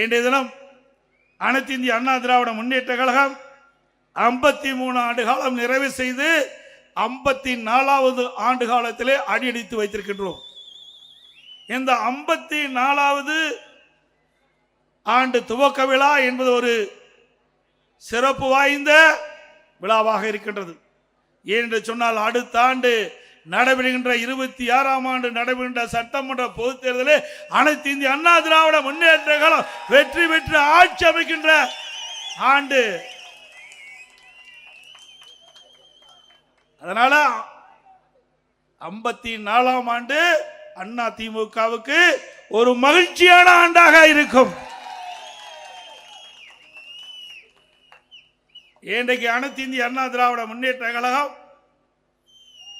இன்றைய தினம் அனைத்து இந்திய அண்ணா திராவிட முன்னேற்ற கழகம் ஐம்பத்தி மூணு ஆண்டு காலம் நிறைவு செய்து ஐம்பத்தி நாலாவது ஆண்டு காலத்திலே அடியடித்து வைத்திருக்கின்றோம். இந்த ஐம்பத்தி நாலாவது ஆண்டு துவக்க விழா என்பது ஒரு சிறப்பு வாய்ந்த விழாவாக இருக்கின்றது. ஏனென்று சொன்னால் அடுத்த ஆண்டு நடைபெறுகின்ற இருபத்தி ஆறாம் ஆண்டு நடைபெறுகின்ற சட்டமன்ற பொதுத் தேர்தலில் அனைத்து இந்திய அண்ணா திராவிட முன்னேற்ற காலம் வெற்றி பெற்று ஆட்சி அமைக்கின்ற ஆண்டு. அதனால ஐம்பத்தி நாலாம் ஆண்டு அண்ணா திமுகவுக்கு ஒரு மகிழ்ச்சியான ஆண்டாக இருக்கும். இன்றைக்கு அனைத்து இந்திய அண்ணா திராவிட முன்னேற்ற கழகம்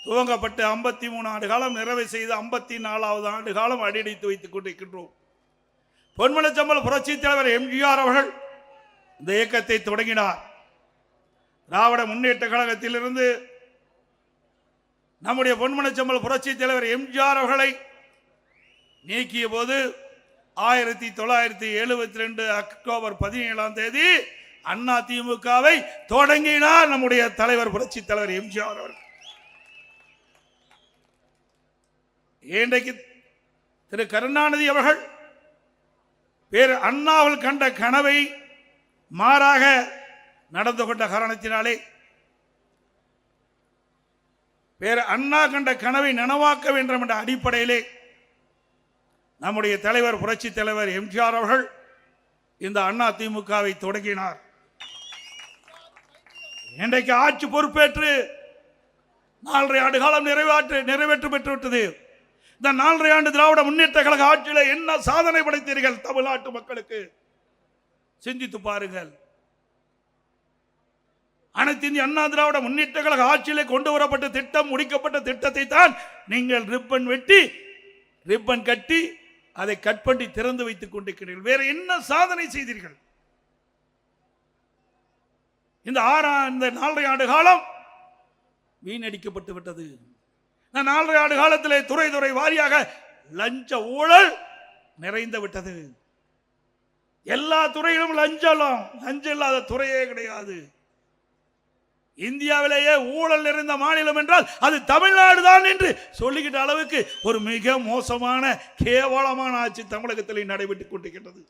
துவங்கப்பட்டு ஐம்பத்தி மூணு ஆண்டு காலம் நிறைவு செய்து ஐம்பத்தி நாலாவது ஆண்டு காலம் அடியடித்து வைத்துக் கொண்டிருக்கின்றோம். பொன்மனச்சம்பல் புரட்சி தலைவர் எம்ஜிஆர் அவர்கள் இந்த இயக்கத்தை தொடங்கினார். திராவிட முன்னேற்ற கழகத்திலிருந்து நம்முடைய பொன்மனச்சம்பல் புரட்சி தலைவர் எம்ஜிஆர் அவர்களை நீக்கிய போது ஆயிரத்தி தொள்ளாயிரத்தி எழுபத்தி ரெண்டு அக்டோபர் பதினேழாம் தேதி அண்ணா திமுகவை தொடங்கினார் நம்முடைய தலைவர் புரட்சி தலைவர் எம்ஜிஆர் அவர்கள். இன்றைக்கு திரு கருணாநிதி அவர்கள் பேர் அண்ணாவில் கண்ட கனவை மாறாக நடந்து கொண்ட காரணத்தினாலே வேறு அண்ணா கண்ட கனவை நனவாக்க வேண்டும் என்ற அடிப்படையிலே நம்முடைய தலைவர் புரட்சி தலைவர் எம்ஜிஆர் அவர்கள் இந்த அண்ணா திமுகவை தொடங்கினார். இன்றைக்கு ஆட்சி பொறுப்பேற்று நாலரை ஆண்டு காலம் நிறைவேற்று நிறைவேற்று பெற்றுவிட்டது. இந்த நாலரை ஆண்டு திராவிட முன்னேற்ற கழக ஆட்சியில் என்ன சாதனை படைத்தீர்கள் தமிழ்நாட்டு மக்களுக்கு? சிந்தித்து பாருங்கள். அனைத்து இந்திய அண்ணா திராவிட முன்னேற்ற கழக ஆட்சியிலே கொண்டு வரப்பட்ட திட்டம் முடிக்கப்பட்ட திட்டத்தை தான் நீங்கள் ரிப்பன் வெட்டி ரிப்பன் கட்டி அதை கட் பண்ணி திறந்து வைத்துக் கொண்டிருக்கிறீர்கள். வேற என்ன சாதனை செய்தீர்கள்? இந்த ஆறாம் இந்த நாலரை ஆண்டு காலம் வீணடிக்கப்பட்டு விட்டது. இந்த நாலரை ஆண்டு காலத்திலே துறை துறை வாரியாக லஞ்ச ஊழல் நிறைந்து விட்டது. எல்லா துறையிலும் லஞ்சம் லஞ்சம் இல்லாத துறையே கிடையாது. இந்தியாவிலேயே ஊழல் நிறைந்த மாநிலம் என்றால் அது தமிழ்நாடு தான் என்று சொல்லிக்கிட்ட அளவுக்கு ஒரு மிக மோசமான கேவலமான ஆட்சி தமிழகத்தில் நடைபெற்றுக் கொண்டிருக்கின்றது.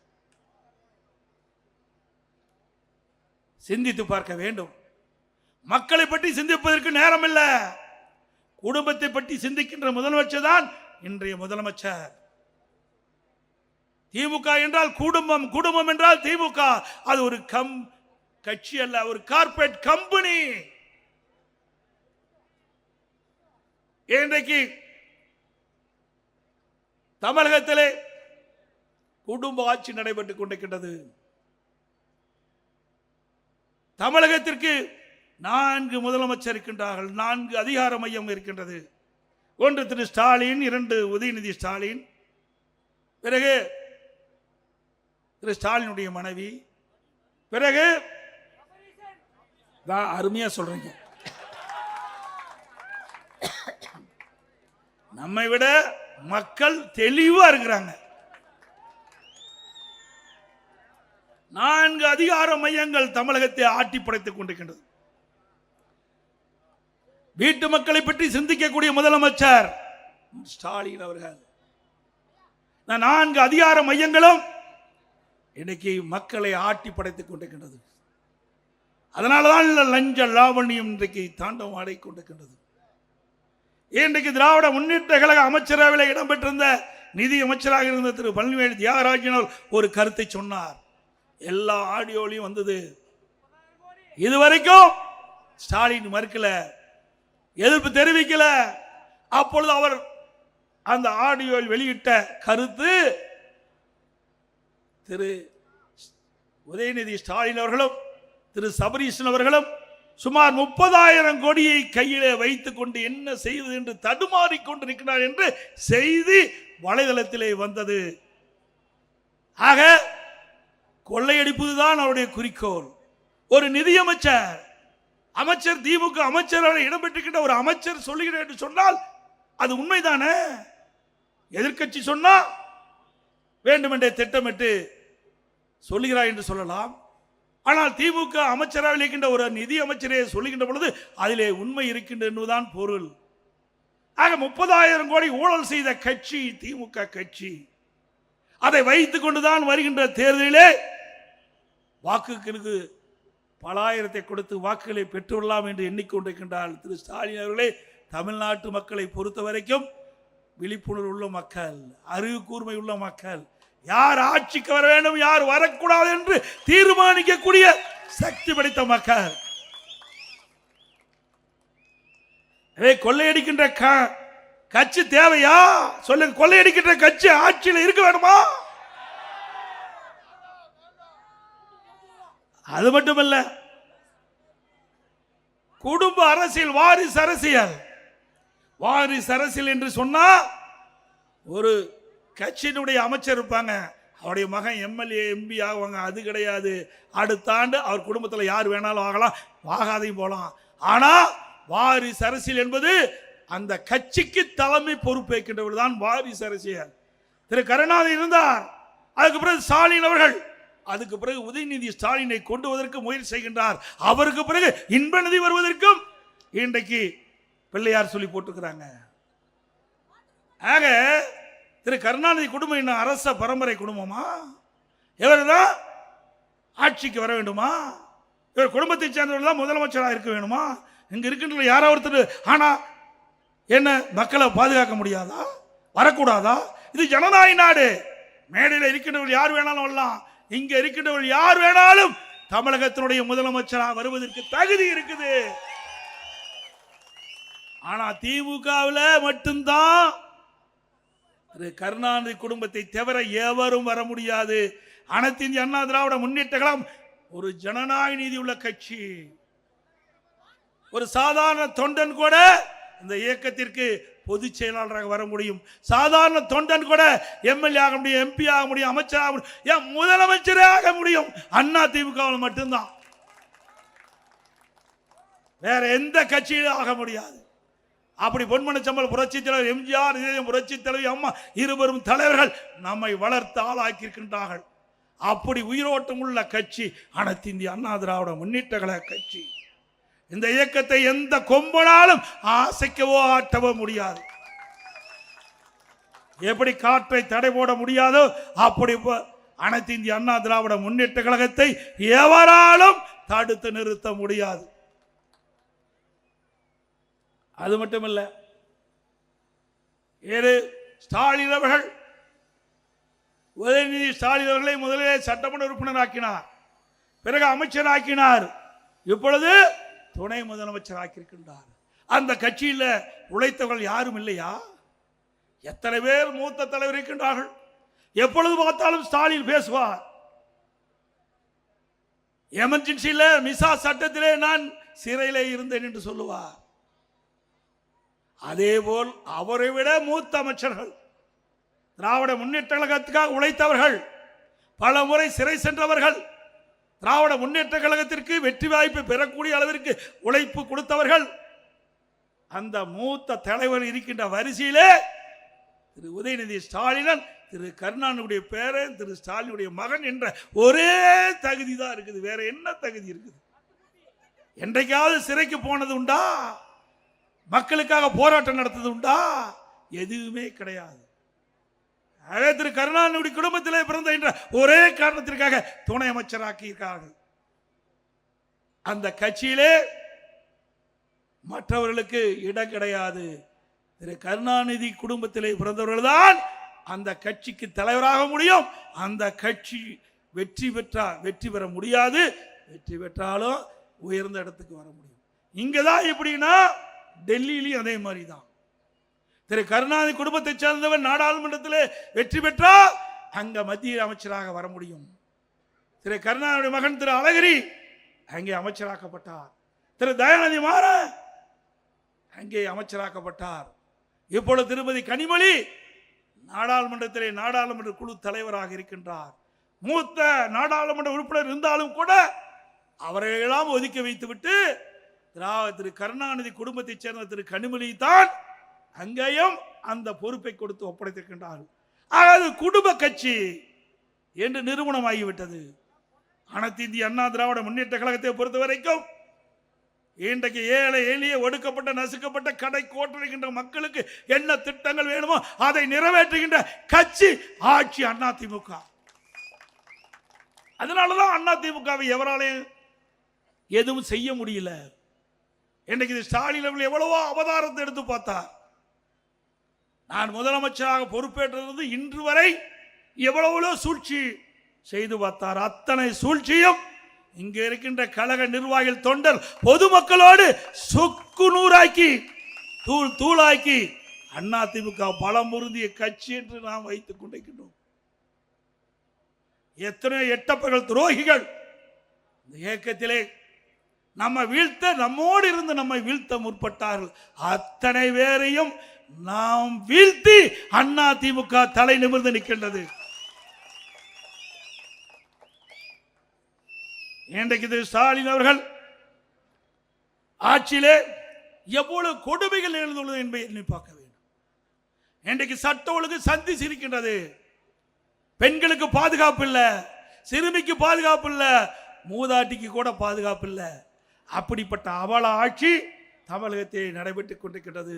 சிந்தித்து பார்க்க வேண்டும். மக்களை பற்றி சிந்திப்பதற்கு நேரம் இல்லை குடும்பத்தை பற்றி சிந்திக்கின்ற முதலமைச்சர் தான் இன்றைய முதலமைச்சர். திமுக என்றால் குடும்பம் குடும்பம் என்றால் திமுக. அது ஒரு கம் கட்சி அல்ல ஒரு கார்பரேட் கம்பெனி. இன்றைக்கு தமிழகத்திலே குடும்ப ஆட்சி நடைபெற்றுக் கொண்டிருக்கின்றது. தமிழகத்திற்கு நான்கு முதலமைச்சர் இருக்கின்றார்கள் நான்கு அதிகார மையம் இருக்கின்றது. ஒன்று திரு ஸ்டாலின் இரண்டு உதயநிதி ஸ்டாலின். பிறகு திரு ஸ்டாலினுடைய மனைவி. பிறகு தான் அருமையா சொல்றீங்க. நம்மை விட மக்கள் தெளிவா இருக்கிறாங்க. நான்கு அதிகார மையங்கள் தமிழகத்தை ஆட்டி படைத்துக் கொண்டிருக்கின்றது. வீட்டு மக்களை பற்றி சிந்திக்கக்கூடிய முதலமைச்சர் ஸ்டாலின் அவர்கள். நான்கு அதிகார மையங்களும் இன்னைக்கு மக்களை ஆட்டி படைத்துக் கொண்டிருக்கின்றது. அதனாலதான் இந்த லஞ்ச லாவண்யம் இன்றைக்கு தாண்டவம் ஆடிக்கொண்டிருக்கின்றது இன்றைக்கு திராவிட முன்னேற்ற கழக அமைச்சரவையில் இடம்பெற்றிருந்த நிதி அமைச்சராக இருந்த திரு பழனிவேல் தியாகராஜன் ஒரு கருத்தை சொன்னார். எல்லா ஆடியோலையும் வந்தது. இதுவரைக்கும் ஸ்டாலின் மறுக்கல. எதிர்ப்பு தெரிவிக்கல. அப்பொழுது அவர் அந்த ஆடியோவில் வெளியிட்ட கருத்து திரு உதயநிதி ஸ்டாலின் அவர்களும் திரு சபரீஷன் அவர்களும் சுமார் முப்பதாயிரம் கோடியை கையிலே வைத்துக் கொண்டு என்ன செய்வது என்று தடுமாறிக்கொண்டு கொண்டிருக்கிறார் என்று செய்தி வலைதளத்திலே வந்தது. ஆக கொள்ளையடிப்பதுதான் அவருடைய குறிக்கோள். ஒரு நிதியமைச்சர் அமைச்சர் திமுக அமைச்சராக இடம்பெற்றுக்கிட்ட ஒரு அமைச்சர் சொல்லுகிறேன் என்று சொன்னால் அது உண்மைதானே? எதிர்க்கட்சி சொன்னா வேண்டுமென்றே திட்டமிட்டு சொல்லுகிறாய் என்று சொல்லலாம். ஆனால் திமுக அமைச்சராக இருக்கின்ற ஒரு நிதி அமைச்சரே சொல்லுகின்ற பொழுது அதிலே உண்மை இருக்கின்ற என்பதுதான் பொருள். ஆக முப்பதாயிரம் கோடி ஊழல் செய்த கட்சி திமுக கட்சி. அதை வைத்துக் கொண்டுதான் வருகின்ற தேர்தலிலே வாக்குகளுக்கு பலாயிரத்தை கொடுத்து வாக்குகளை பெற்றுவிடலாம் என்று எண்ணிக்கொண்டிருக்கின்றார் திரு ஸ்டாலின் அவர்களே தமிழ்நாட்டு மக்களை பொறுத்த வரைக்கும் விழிப்புணர்வு உள்ள மக்கள் அறிவு கூர்மை உள்ள மக்கள் யார் ஆட்சிக்கு வர வேண்டும் யார் வரக்கூடாது என்று தீர்மானிக்கக்கூடிய சக்தி படைத்த மக்கள். எனவே கொள்ளையடிக்கின்ற க- கட்சி தேவையா? சொல்லுங்க கொள்ளையடிக்கின்ற கட்சி ஆட்சியில் இருக்க வேணுமா அது மட்டுமல்ல குடும்ப அரசியல் வாரிசு அரசியல். வாரிசு அரசியல் என்று சொன்னா ஒரு கட்சியினுடைய அமைச்சர் இருப்பாங்க. அவருடைய மகன் எம்எல்ஏ எம்பி ஆகுவாங்க அது கிடையாது. அடுத்த ஆண்டு அவர் குடும்பத்தில் யார் வேணாலும் ஆகலாம். ஆகாதையும் போகலாம் ஆனால் வாரிசு அரசியல் என்பது அந்த கட்சிக்கு தலைமை பொறுப்பேற்கின்றவர் தான் வாரிசு அரசியல். திரு. கருணாநிதி இருந்தார். அதுக்கு பிறகு ஸ்டாலின் அவர்கள் அதுக்கு பிறகு உதயநிதி ஸ்டாலினை கொண்டு வருவதற்கு முயற்சி செய்கின்றார். அவருக்கு பிறகு இன்ப நிதி வருவதற்கும் இன்றைக்கு பிள்ளையார் சொல்லி போட்டுக்கிறாங்க. ஆக திரு கருணாநிதி குடும்பம் என்ன அரச பரம்பரை குடும்பமா? இவர் தான் ஆட்சிக்கு வர வேண்டுமா? இவர் குடும்பத்தை சேர்ந்தவர்கள் தான் முதலமைச்சராக இருக்க வேணுமா இங்கே இருக்கின்ற யாரோ ஒருத்தர் ஆனால் என்ன மக்களை பாதுகாக்க முடியாதா? வரக்கூடாதா? இது ஜனநாயக நாடு. மேடையில் இருக்கின்றவர்கள் யார் வேணாலும் வரலாம். இங்க இருக்கின்றவர்கள் யார் வேணாலும் தமிழகத்தினுடைய முதலமைச்சராக வருவதற்கு தகுதி இருக்குது. ஆனா திமுகவில் மட்டும்தான் திரு கருணாநிதி குடும்பத்தை தவிர எவரும் வர முடியாது. அனைத்து இந்திய அண்ணா திராவிட முன்னேற்ற கழகம் ஒரு ஜனநாயக நீதி உள்ள கட்சி. ஒரு சாதாரண தொண்டன் கூட இந்த இயக்கத்திற்கு பொதுச் செயலாளராக வர முடியும். சாதாரண தொண்டன் கூட எம்எல்ஏ ஆக முடியும் எம்பி ஆக முடியும் அமைச்சர் ஆக முடியும். ஏன் முதலமைச்சரே ஆக முடியும்? அண்ணா திமுகவில் மட்டும்தான். வேற எந்த கட்சியிலும் ஆக முடியாது. அப்படி பொன்மனச்சம்பல் புரட்சி தலைவர் எம்ஜிஆர் இதயம் புரட்சி தலைவி அம்மா இருவரும் தலைவர்கள் நம்மை வளர்த்து ஆளாக்கியிருக்கின்றார்கள். அப்படி உயிரோட்டம் உள்ள கட்சி அனைத்து இந்திய அண்ணா திராவிட முன்னேற்ற கழக கட்சி. இந்த இயக்கத்தை எந்த கொம்பனாலும் ஆசைக்கவோ ஆட்டவோ முடியாது. எப்படி காற்றை தடை போட முடியாதோ அப்படி அனைத்து இந்திய அண்ணா திராவிட முன்னேற்ற கழகத்தை எவராலும் தடுத்து நிறுத்த முடியாது. அது மட்டுமல்ல ஏறு ஸ்டாலின் அவர்கள் உதயநிதி ஸ்டாலின் அவர்களை முதலிலே சட்டமன்ற உறுப்பினர் ஆக்கினார். பிறகு அமைச்சர் ஆக்கினார். இப்பொழுது துணை முதலமைச்சர் ஆக்கியிருக்கின்றார் அந்த கட்சியில் உழைத்தவர்கள் யாரும் இல்லையா? எத்தனை பேர் மூத்த தலைவர் இருக்கின்றார்கள்? எப்பொழுது பார்த்தாலும் ஸ்டாலின் பேசுவார். எமர்ஜென்சியில் மிசா சட்டத்திலே நான் சிறையிலே இருந்தேன் என்று சொல்லுவார். அதேபோல் அவரை விட மூத்த அமைச்சர்கள் திராவிட முன்னேற்ற கழகத்துக்காக உழைத்தவர்கள் பல முறை சிறை சென்றவர்கள் திராவிட முன்னேற்ற கழகத்திற்கு வெற்றி வாய்ப்பு பெறக்கூடிய அளவிற்கு உழைப்பு கொடுத்தவர்கள் அந்த மூத்த தலைவர் இருக்கின்ற வரிசையிலே திரு உதயநிதி ஸ்டாலினன் திரு கருணாநிதியுடைய பேரன் திரு ஸ்டாலினுடைய மகன் என்ற ஒரே தகுதி தான் இருக்குது. வேற என்ன தகுதி இருக்குது? என்றைக்காவது சிறைக்கு போனது உண்டா? மக்களுக்காக போராட்டம் நடத்தது உண்டா? எதுவுமே கிடையாது. அதே திரு கருணாநிதி குடும்பத்திலே பிறந்த என்ற ஒரே காரணத்திற்காக துணை அமைச்சராக்கி அமைச்சராக்கியிருக்கார்கள் அந்த கட்சியிலே மற்றவர்களுக்கு இடம் கிடையாது. திரு கருணாநிதி குடும்பத்திலே பிறந்தவர்கள் தான் அந்த கட்சிக்கு தலைவராக முடியும். அந்த கட்சி வெற்றி பெற்றா வெற்றி பெற முடியாது. வெற்றி பெற்றாலும் உயர்ந்த இடத்துக்கு வர முடியும். இங்கதான் எப்படின்னா டெல்லியிலையும் அதே மாதிரி தான் திரு கருணாநிதி குடும்பத்தை சேர்ந்தவர் நாடாளுமன்றத்தில் வெற்றி பெற்றால் அங்க மத்திய அமைச்சராக வர முடியும். திரு கருணாநிதி மகன் திரு அழகிரி அங்கே அமைச்சராக்கப்பட்டார். திரு தயாநிதி மாறன் அங்கே அமைச்சராக்கப்பட்டார். இப்பொழுது திருமதி கனிமொழி நாடாளுமன்றத்திலே நாடாளுமன்ற குழு தலைவராக இருக்கின்றார். மூத்த நாடாளுமன்ற உறுப்பினர் இருந்தாலும் கூட அவரையெல்லாம் ஒதுக்கி வைத்துவிட்டு திரா- திரு கருணாநிதி குடும்பத்தைச் சேர்ந்த திரு கனிமொழி தான் அங்கேயும் அந்த பொறுப்பை கொடுத்து ஒப்படைத்திருக்கின்றார்கள். அதாவது குடும்ப கட்சி என்று நிறுவனம் ஆகிவிட்டது அனைத்து இந்திய அண்ணா திராவிட முன்னேற்ற கழகத்தை பொறுத்த வரைக்கும் இன்றைக்கு ஏழை எளிய ஒடுக்கப்பட்ட நசுக்கப்பட்ட கடை கோட்டிருக்கின்ற மக்களுக்கு என்ன திட்டங்கள் வேணுமோ அதை நிறைவேற்றுகின்ற கட்சி ஆட்சி அதிமுக அதனாலதான் திமுகவை எவராலையும் எதுவும் செய்ய முடியல. இன்னைக்கு இது ஸ்டாலின் அவர்கள் எவ்வளவோ அவதாரத்தை எடுத்து பார்த்தா நான் முதலமைச்சராக பொறுப்பேற்றிருந்து இன்று வரை எவ்வளவோ சூழ்ச்சி செய்து பார்த்தார். அத்தனை சூழ்ச்சியும் இங்கே இருக்கின்ற கழக நிர்வாகிகள் தொண்டர் பொதுமக்களோடு சொக்கு நூறாக்கி தூள் தூளாக்கி அதிமுக பலம் பொருந்திய கட்சி என்று நாம் வைத்துக் கொண்டிருக்கின்றோம். எத்தனையோ எட்டப்பர்கள் துரோகிகள் இந்த இயக்கத்திலே நம்ம வீழ்த்த நம்மோடு இருந்து நம்மை வீழ்த்த முற்பட்டார்கள். அத்தனை பேரையும் நாம் வீழ்த்தி அண்ணா திமுக தலை நிமிர்ந்து நிற்கின்றது. இன்றைக்கு திரு ஸ்டாலின் அவர்கள் ஆட்சியிலே எவ்வளவு கொடுமைகள் எழுந்துள்ளது என்பதை எண்ணி பார்க்க வேண்டும். இன்றைக்கு சட்ட ஒழுங்கு சந்தி சிரிக்கின்றது. பெண்களுக்கு பாதுகாப்பு இல்லை சிறுமிக்கு பாதுகாப்பு இல்லை மூதாட்டிக்கு கூட பாதுகாப்பு இல்லை. அப்படிப்பட்ட அவல ஆட்சி தமிழகத்தில் நடைபெற்றுக் கொண்டிருக்கிறது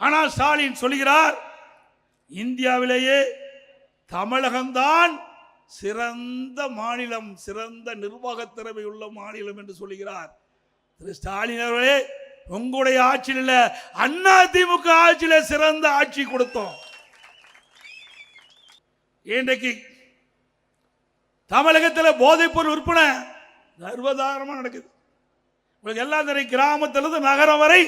ஆனால் ஸ்டாலின் சொல்கிறார் இந்தியாவிலேயே தமிழகம்தான் சிறந்த மாநிலம் சிறந்த நிர்வாகத் திறமை உள்ள மாநிலம் என்று சொல்கிறார் திரு ஸ்டாலின் அவர்களே உங்களுடைய ஆட்சியில் இல்ல அண்ணா திமுக ஆட்சியில் சிறந்த ஆட்சி கொடுத்தோம். இன்றைக்கு தமிழகத்தில் போதைப்பொருள் விற்பனை சர்வதாரமாக நடக்குது. உங்களுக்கு எல்லா தெரியும் கிராமத்திலிருந்து நகரம் வரை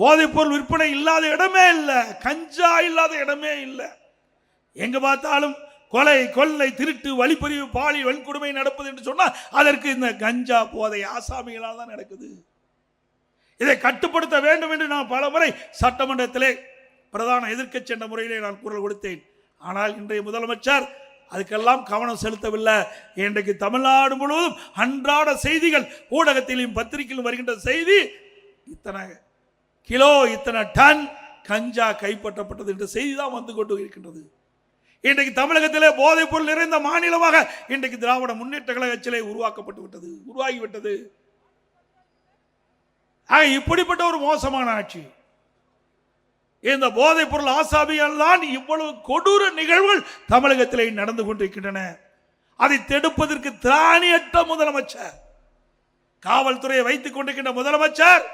போதைப்பொருள் விற்பனை இல்லாத இடமே இல்லை கஞ்சா இல்லாத இடமே இல்லை. எங்கே பார்த்தாலும் கொலை கொள்ளை திருட்டு வழிப்பறிவு பாலி வன்கொடுமை நடப்பது என்று சொன்னால் அதற்கு இந்த கஞ்சா போதை ஆசாமிகளால் தான் நடக்குது. இதை கட்டுப்படுத்த வேண்டும் என்று நான் பல முறை சட்டமன்றத்திலே பிரதான எதிர்க்கட்சி என்ற முறையிலே நான் குரல் கொடுத்தேன். ஆனால் இன்றைய முதலமைச்சர் அதுக்கெல்லாம் கவனம் செலுத்தவில்லை. இன்றைக்கு தமிழ்நாடு முழுவதும் அன்றாட செய்திகள் ஊடகத்திலும் பத்திரிகையிலும் வருகின்ற செய்தி இத்தனை கிலோ இத்தனை டன் கஞ்சா கைப்பற்றப்பட்டது என்ற செய்தி தான் வந்து கொண்டு இருக்கின்றது. இன்றைக்கு தமிழகத்திலே போதைப் பொருள் நிறைந்த மாநிலமாக இன்றைக்கு திராவிட முன்னேற்ற கழக கட்சியிலே உருவாக்கப்பட்டு விட்டது உருவாகிவிட்டது ஆக இப்படிப்பட்ட ஒரு மோசமான ஆட்சி இந்த போதைப் பொருள் ஆசாமியால் தான் இவ்வளவு கொடூர நிகழ்வுகள் தமிழகத்திலே நடந்து கொண்டிருக்கின்றன. அதை தடுப்பதற்கு திராணியற்ற முதலமைச்சர் காவல்துறையை வைத்துக் கொண்டிருக்கின்ற முதலமைச்சர்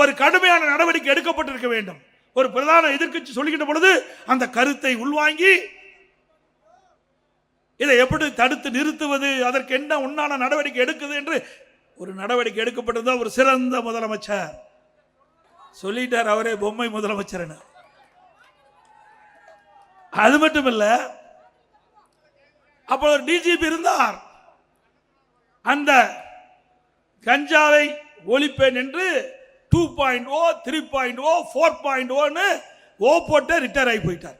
ஒரு கடுமையான நடவடிக்கை எடுக்கப்பட்டிருக்க வேண்டும். ஒரு பிரதான எதிர்க்கட்சி சொல்கின்ற பொழுது அந்த கருத்தை உள்வாங்கி இதை எப்படி தடுத்து நிறுத்துவது அதற்கு என்ன உண்டான நடவடிக்கை எடுக்குது என்று ஒரு நடவடிக்கை எடுக்கப்பட்டது ஒரு சிறந்த முதலமைச்சர். சொல்லிட்டார் அவரே பொம்மை முதலமைச்சர் அது மட்டும் இல்ல அப்போ ஒரு டிஜிபி இருந்தார். அந்த கஞ்சாவை ஒழிப்பேன் என்று two point O three point O four point ஓன்னு ஓ போட்டு ரிட்டையர் ஆகி போயிட்டார்.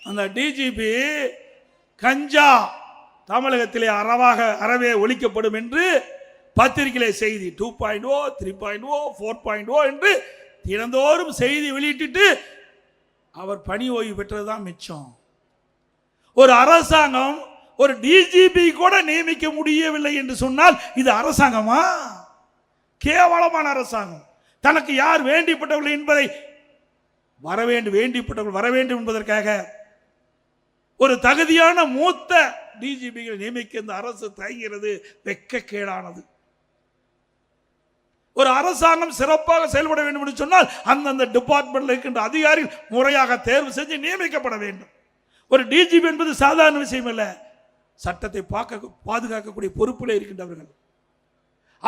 அந்த டிஜிபி கஞ்சா தமிழகத்திலே அறவாக அறவே ஒழிக்கப்படும் என்று பத்திரிகையிலே செய்தி two point O three point O four point O என்று தினந்தோறும் செய்தி வெளியிட்டுட்டு அவர் பணி ஓய்வு பெற்றது தான் மிச்சம். ஒரு அரசாங்கம் ஒரு டிஜிபி கூட நியமிக்க முடியவில்லை என்று சொன்னால் இது அரசாங்கமா? கேவலமான அரசாங்கம். தனக்கு யார் வேண்டிப்பட்டவர்கள் என்பதை வர வேண்டும் வேண்டிப்பட்டவர்கள் வர வேண்டும் என்பதற்காக ஒரு தகுதியான மூத்த டிஜிபிகளை நியமிக்க இந்த அரசு தயங்கிறது வெக்கக்கேடானது. ஒரு அரசாங்கம் சிறப்பாக செயல்பட வேண்டும் என்று சொன்னால் அந்தந்த டிபார்ட்மெண்ட்டில் இருக்கின்ற அதிகாரிகள் முறையாக தேர்வு செஞ்சு நியமிக்கப்பட வேண்டும். ஒரு டிஜிபி என்பது சாதாரண விஷயம் அல்ல. சட்டத்தை பார்க்க பாதுகாக்கக்கூடிய பொறுப்பில் இருக்கின்றவர்கள்.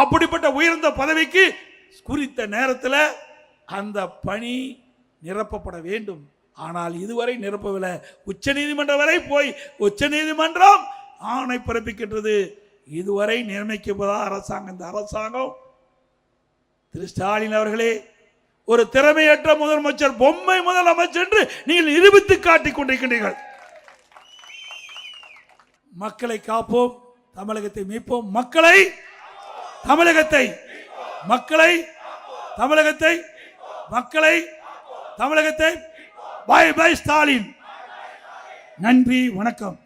அப்படிப்பட்ட உயர்ந்த பதவிக்கு குறித்த நேரத்தில் அந்த பணி நிரப்பப்பட வேண்டும். ஆனால் இதுவரை நிரப்பவில்லை. உச்ச நீதிமன்றம் வரை போய் உச்ச நீதிமன்றம் ஆணை பிறப்பிக்கின்றது. இதுவரை நியமிக்கப்பதா அரசாங்கம் இந்த அரசாங்கம் திரு ஸ்டாலின் அவர்களே ஒரு திறமையற்ற முதலமைச்சர் பொம்மை முதலமைச்சர் என்று நீங்கள் நிரூபித்து காட்டிக் கொண்டிருக்கின்றீர்கள் மக்களை காப்போம் தமிழகத்தை மீட்போம். மக்களை தமிழகத்தை மக்களை தமிழகத்தை மக்களை தமிழகத்தை பை பை ஸ்டாலின். நன்றி வணக்கம்.